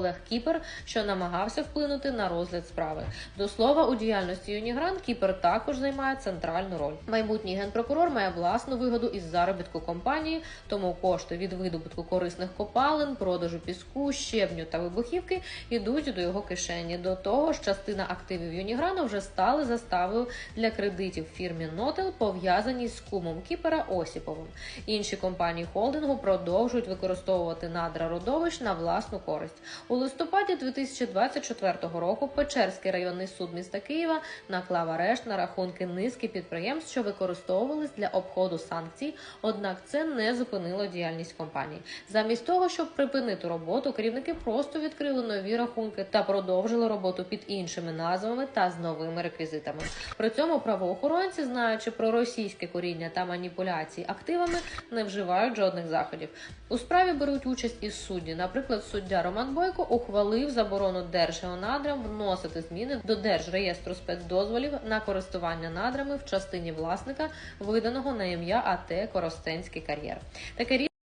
Олег Кіпер, що намагався вплинути на розгляд справи. До слова, у діяльності Юнігран Кіпер також займає центральну роль. Майбутній генпрокурор має власну вигоду із заробітку компанії, тому кошти від видобутку корисних копалин, продажу піску, щебню та вибухівки йдуть до його кишені. До того ж, частина активів Юніграну вже стали заставою для кредитів фірмі Нотел, пов'язаній з кумом Кіпера Осіповим. Інші компанії холдингу продовжують використовувати надра родовищ на власну користь. У листопаді 2024 року Печерський районний суд міста Києва наклав арешт на рахунки низки підприємств, що використовувались для обходу санкцій. Однак це не зупинило діяльність компанії. Замість того, щоб припинити роботу, керівники просто відкрили нові рахунки та продовжили роботу під іншими назвами та з новими реквізитами. При цьому правоохоронці, знаючи про російське коріння та маніпуляції активами, не вживають жодних заходів. У справі беруть участь і судді. Наприклад, суддя Роман Бойко ухвалив заборону Держгеонадрам вносити зміни до Держреєстру спецдозволів на користування надрами в частині власника, виданого на ім'я АТ Коростенський кар'єр. Таке